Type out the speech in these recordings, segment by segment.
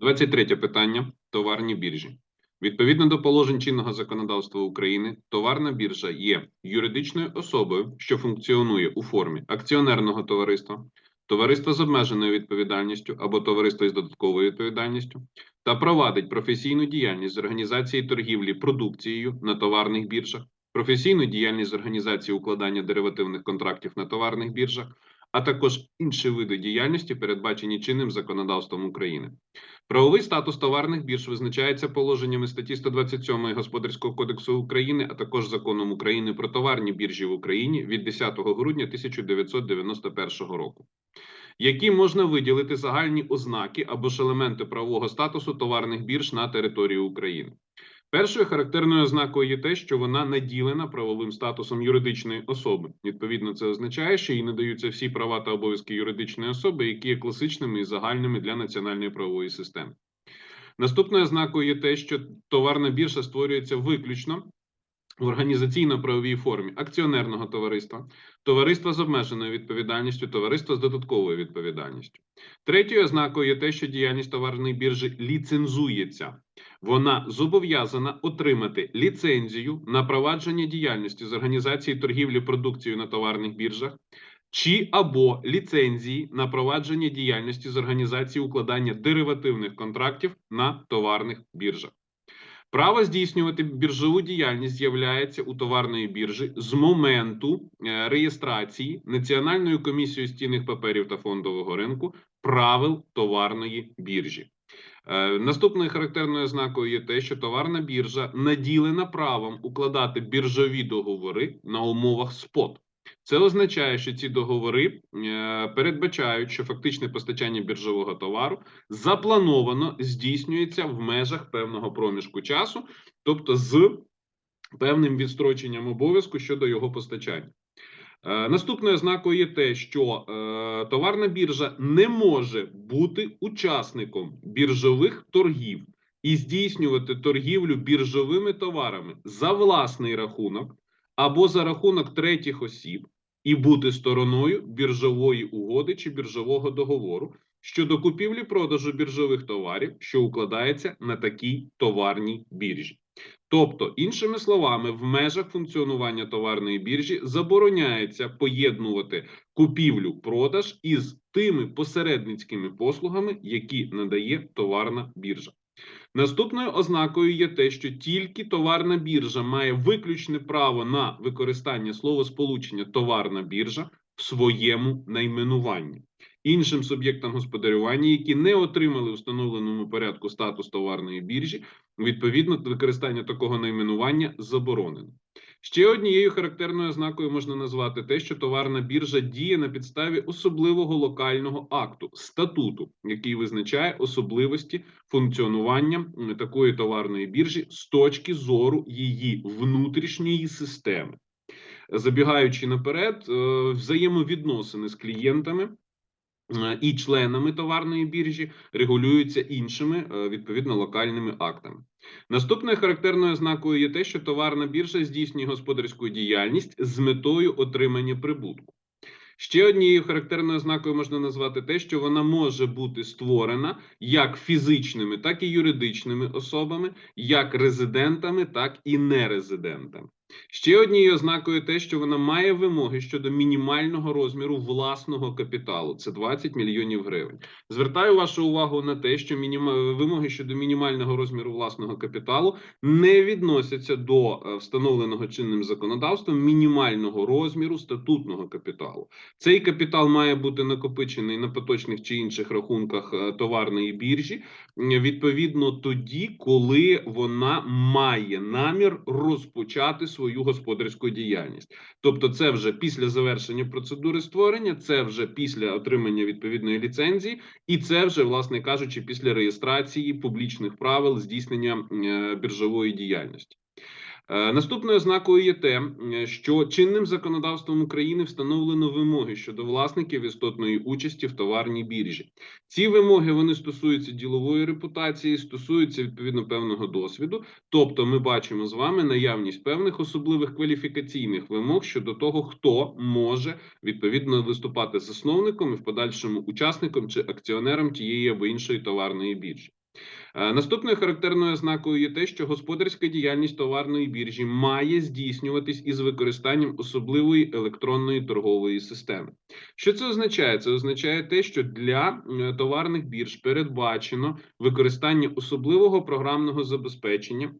23 питання. Товарні біржі. Відповідно до положень чинного законодавства України, товарна біржа є юридичною особою, що функціонує у формі акціонерного товариства, товариства з обмеженою відповідальністю або товариства із додатковою відповідальністю, та провадить професійну діяльність з організації торгівлі продукцією на товарних біржах, професійну діяльність з організації укладання деривативних контрактів на товарних біржах, а також інші види діяльності, передбачені чинним законодавством України. Правовий статус товарних бірж визначається положеннями статті 127 Господарського кодексу України, а також законом України про товарні біржі в Україні від 10 грудня 1991 року. Які можна виділити загальні ознаки або ж елементи правового статусу товарних бірж на території України? Першою характерною ознакою є те, що вона наділена правовим статусом юридичної особи. Відповідно, це означає, що їй надаються всі права та обов'язки юридичної особи, які є класичними і загальними для національної правової системи. Наступною ознакою є те, що товарна біржа створюється виключно в організаційно-правовій формі акціонерного товариства, товариства з обмеженою відповідальністю, товариства з додатковою відповідальністю. Третьою ознакою є те, що діяльність товарної біржі ліцензується. Вона зобов'язана отримати ліцензію на провадження діяльності з організації торгівлі продукцією на товарних біржах, чи або ліцензії на провадження діяльності з організації укладання деривативних контрактів на товарних біржах. Право здійснювати біржову діяльність з'являється у товарної біржі з моменту е, реєстрації Національною комісією з цінних паперів та фондового ринку правил товарної біржі. Е, Наступною характерною ознакою є те, що товарна біржа наділена правом укладати біржові договори на умовах спот. Це означає, що ці договори е, передбачають, що фактичне постачання біржового товару заплановано здійснюється в межах певного проміжку часу, тобто з певним відстроченням обов'язку щодо його постачання. Е, Наступною ознакою є те, що е, товарна біржа не може бути учасником біржових торгів і здійснювати торгівлю біржовими товарами за власний рахунок або за рахунок третіх осіб і бути стороною біржової угоди чи біржового договору щодо купівлі-продажу біржових товарів, що укладається на такій товарній біржі. Тобто, іншими словами, в межах функціонування товарної біржі забороняється поєднувати купівлю-продаж із тими посередницькими послугами, які надає товарна біржа. Наступною ознакою є те, що тільки товарна біржа має виключне право на використання словосполучення товарна біржа в своєму найменуванні. Іншим суб'єктам господарювання, які не отримали в встановленому порядку статус товарної біржі, відповідно використання такого найменування заборонено. Ще однією характерною ознакою можна назвати те, що товарна біржа діє на підставі особливого локального акту статуту, який визначає особливості функціонування такої товарної біржі з точки зору її внутрішньої системи. Забігаючи наперед, е, взаємовідносини з клієнтами і членами товарної біржі регулюються іншими е, відповідно локальними актами. Наступною характерною ознакою є те, що товарна біржа здійснює господарську діяльність з метою отримання прибутку. Ще однією характерною ознакою можна назвати те, що вона може бути створена як фізичними, так і юридичними особами, як резидентами, так і нерезидентами. Ще однією ознакою те, що вона має вимоги щодо мінімального розміру власного капіталу, це 20 мільйонів гривень. Звертаю вашу увагу на те, що мініма... вимоги щодо мінімального розміру власного капіталу не відносяться до е, встановленого чинним законодавством мінімального розміру статутного капіталу. Цей капітал має бути накопичений на поточних чи інших рахунках е, товарної біржі, відповідно тоді, коли вона має намір розпочати свою господарську діяльність. Тобто, це вже після завершення процедури створення, це вже після отримання відповідної ліцензії, і це вже, власне кажучи, після реєстрації публічних правил здійснення е, біржової діяльності. Е, Наступною ознакою є те, е, що чинним законодавством України встановлено вимоги щодо власників істотної участі в товарній біржі. Ці вимоги вони стосуються ділової репутації, стосуються відповідно певного досвіду. Тобто, ми бачимо з вами наявність певних особливих кваліфікаційних вимог щодо того, хто може відповідно виступати засновником і в подальшому учасником чи акціонером тієї або іншої товарної біржі. Е, Наступною характерною ознакою є те, що господарська діяльність товарної біржі має здійснюватись із використанням особливої електронної торгової системи. Що це означає? Це означає те, що для е, товарних бірж передбачено використання особливого програмного забезпечення.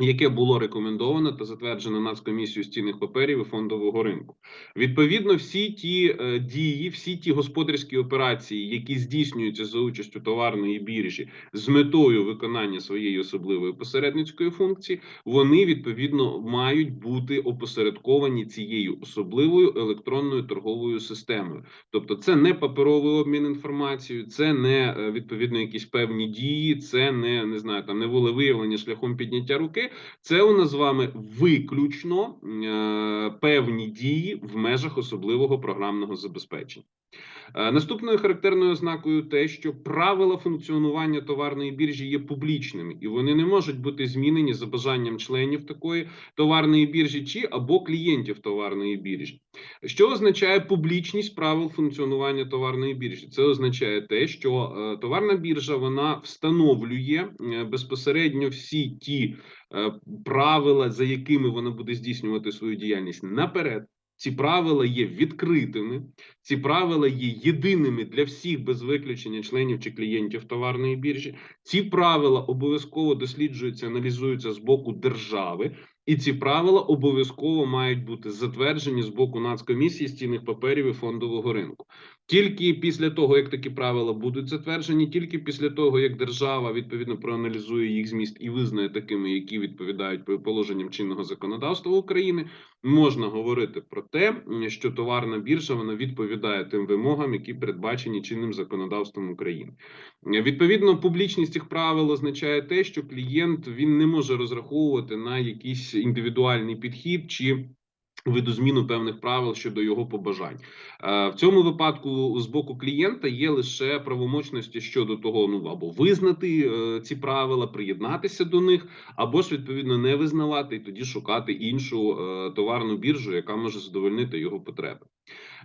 Яке було рекомендовано та затверджено Нацкомісією з цінних паперів і фондового ринку, відповідно, всі ті е, дії, всі ті господарські операції, які здійснюються за участю товарної біржі з метою виконання своєї особливої посередницької функції, вони відповідно мають бути опосередковані цією особливою електронною торговою системою. Тобто, це не паперовий обмін інформацією, це не е, відповідно якісь певні дії, це не, не знаю, там не волевиявлення шляхом підняття руки. Це у нас з вами виключно е, певні дії в межах особливого програмного забезпечення. Е, Наступною характерною ознакою те, що правила функціонування товарної біржі є публічними, і вони не можуть бути змінені за бажанням членів такої товарної біржі чи або клієнтів товарної біржі. Що означає публічність правил функціонування товарної біржі? Це означає те, що е, товарна біржа вона встановлює безпосередньо всі ті правила, за якими вона буде здійснювати свою діяльність наперед. Ці правила є відкритими, ці правила є єдиними для всіх без виключення членів чи клієнтів товарної біржі. Ці правила обов'язково досліджуються, аналізуються з боку держави, і ці правила обов'язково мають бути затверджені з боку Нацкомісії з цінних паперів і фондового ринку. Тільки після того, як такі правила будуть затверджені, тільки після того, як держава відповідно проаналізує їх зміст і визнає такими, які відповідають положенням чинного законодавства України, можна говорити про те, що товарна біржа вона відповідає тим вимогам, які передбачені чинним законодавством України. Відповідно, публічність цих правил означає те, що клієнт він не може розраховувати на якийсь індивідуальний підхід чи видозміну певних правил щодо його побажань. Е, В цьому випадку з боку клієнта є лише правомочності щодо того, ну або визнати е, ці правила, приєднатися до них, або ж відповідно не визнавати і тоді шукати іншу е, товарну біржу, яка може задовольнити його потреби.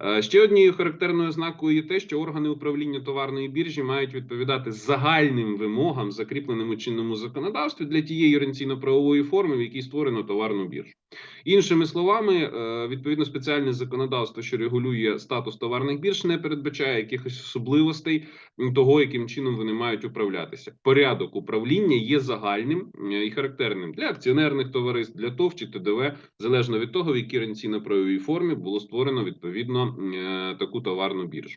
Е, Ще однією характерною ознакою є те, що органи управління товарної біржі мають відповідати загальним вимогам, закріпленим у чинному законодавстві для тієї організаційно-правової форми, в якій створено товарну біржу. Іншими словами, е, відповідно спеціальне законодавство, що регулює статус товарних бірж, не передбачає якихось особливостей того, яким чином вони мають управлятися. Порядок управління є загальним е, і характерним для акціонерних товариств, для ТОВ чи ТДВ, залежно від того, в якій організаційно-правовій формі було створено відповідно е, таку товарну біржу.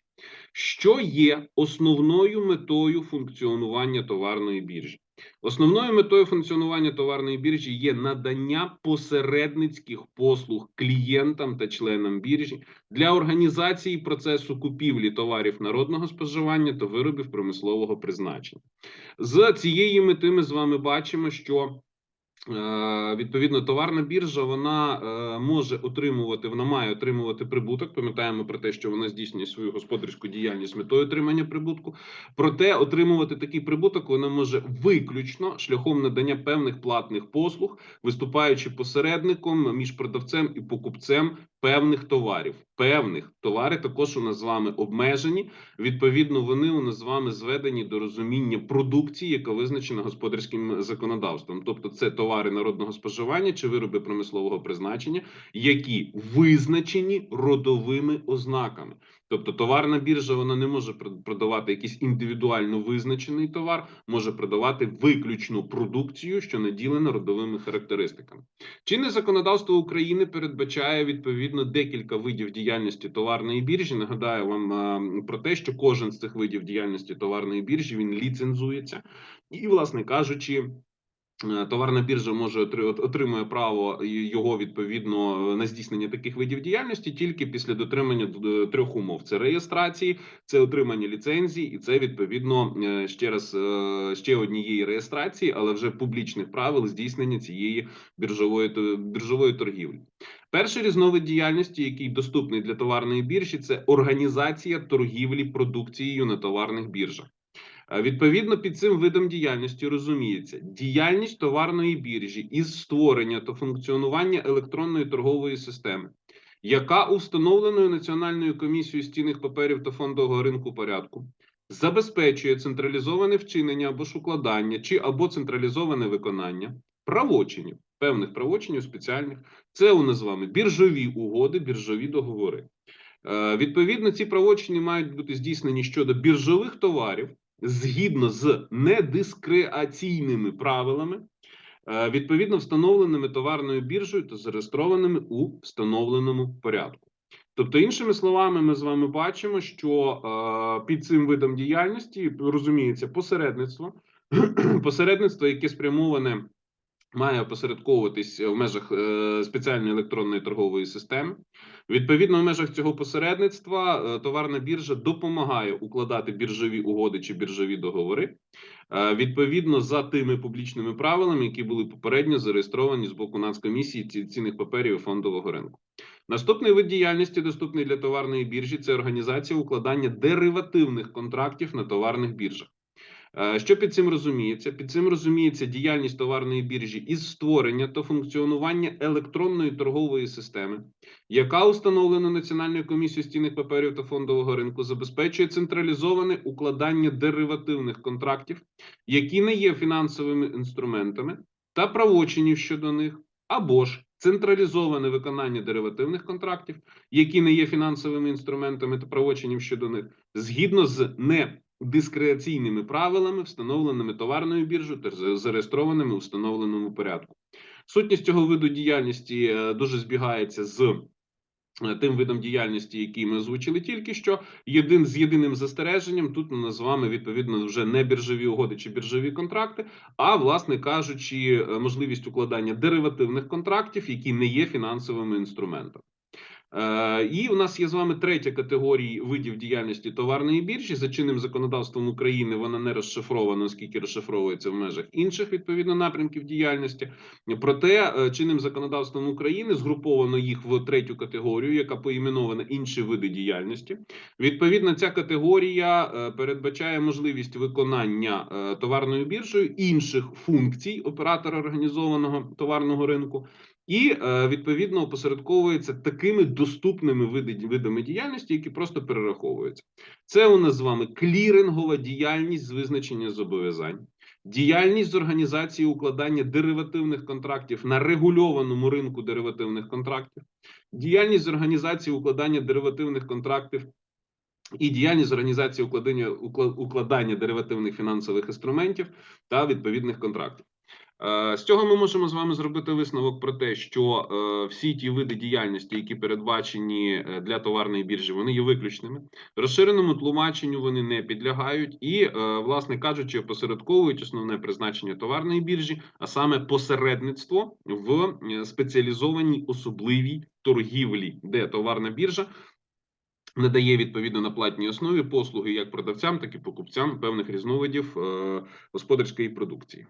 Що є основною метою функціонування товарної біржі? Основною метою функціонування товарної біржі є надання посередницьких послуг клієнтам та членам біржі для організації процесу купівлі товарів народного споживання та виробів промислового призначення. З цієї мети ми з вами бачимо, що Відповідно, товарна біржа вона е, може отримувати, вона має отримувати прибуток. Пам'ятаємо про те, що вона здійснює свою господарську діяльність з метою отримання прибутку. Проте отримувати такий прибуток вона може виключно шляхом надання певних платних послуг, виступаючи посередником між продавцем і покупцем певних товарів. Певних товари також у нас з вами обмежені. Відповідно, вони у нас з вами зведені до розуміння продукції, яка визначена господарським законодавством. Тобто, це товари народного споживання чи вироби промислового призначення, які визначені родовими ознаками. Тобто товарна біржа вона не може прод- продавати якийсь індивідуально визначений товар, може продавати виключну продукцію, що наділена родовими характеристиками. Чинне законодавство України передбачає відповідно декілька видів діяльності товарної біржі. Нагадаю вам про те, що кожен з цих видів діяльності товарної біржі він ліцензується, і, власне кажучи. Е, Товарна біржа може отримує право його відповідно на здійснення таких видів діяльності тільки після дотримання трьох умов: це реєстрації, це отримання ліцензії, і це відповідно е, ще раз е, ще однієї реєстрації, але вже публічних правил здійснення цієї біржової біржової торгівлі. Перший різновид діяльності, який доступний для товарної біржі, це організація торгівлі продукцією на товарних біржах. Відповідно, під цим видом діяльності розуміється діяльність товарної біржі із створення та функціонування електронної торгової системи, яка у встановленою Національною комісією з цінних паперів та фондового ринку порядку забезпечує централізоване вчинення або ж укладання, чи або централізоване виконання правочинів, певних правочинів спеціальних. Це у нас з вами біржові угоди, біржові договори. Е, Відповідно, ці правочини мають бути здійснені щодо біржових товарів згідно з недискреаційними правилами, е, відповідно встановленими товарною біржею та зареєстрованими у встановленому порядку. Тобто, іншими словами, ми з вами бачимо, що е, під цим видом діяльності розуміється посередництво, посередництво, яке спрямоване має опосередковуватись в межах е, спеціальної електронної торгової системи. Відповідно, в межах цього посередництва е, товарна біржа допомагає укладати біржові угоди чи біржові договори. е, Відповідно за тими публічними правилами, які були попередньо зареєстровані з боку Нацкомісії ці- цінних паперів і фондового ринку. Наступний вид діяльності, доступний для товарної біржі, це організація укладання деривативних контрактів на товарних біржах. Е, Що під цим розуміється? Під цим розуміється діяльність товарної біржі із створення та функціонування електронної торгової системи, яка установлена Національною комісією з цінних паперів та фондового ринку, забезпечує централізоване укладання деривативних контрактів, які не є фінансовими інструментами, та правочинів щодо них, або ж централізоване виконання деривативних контрактів, які не є фінансовими інструментами та правочинів щодо них, згідно з не дискреаційними правилами, встановленими товарною біржею та зареєстрованими у встановленому порядку. Сутність цього виду діяльності е, дуже збігається з е, тим видом діяльності, який ми озвучили тільки що. Єдин з єдиним застереженням тут з вами відповідно вже не біржові угоди чи біржові контракти, а власне кажучи, е, можливість укладання деривативних контрактів, які не є фінансовими інструментами. Е, І у нас є з вами третя категорія видів діяльності товарної біржі. За чинним законодавством України вона не розшифрована, оскільки розшифровується в межах інших відповідно напрямків діяльності. Проте е, чинним законодавством України згруповано їх в третю категорію, яка поіменована інші види діяльності. Відповідно, ця категорія е, передбачає можливість виконання товарною біржею інших функцій оператора організованого товарного ринку. І е, відповідно опосередковується такими доступними видами діяльності, які просто перераховуються. Це у нас з вами клірингова діяльність з визначення зобов'язань, діяльність з організації укладання деривативних контрактів на регульованому ринку деривативних контрактів, діяльність з організації укладання деривативних контрактів. І діяльність з організації укладання укла- укладання деривативних фінансових інструментів та відповідних контрактів. Е, З цього ми можемо з вами зробити висновок про те, що е, всі ті види діяльності, які передбачені е, для товарної біржі, вони є виключними. Розширеному тлумаченню вони не підлягають і, власне кажучи, опосередковують основне призначення товарної біржі, а саме посередництво в спеціалізованій особливій торгівлі, де товарна біржа надає відповідно на платній основі послуги як продавцям, так і покупцям певних різновидів господарської продукції.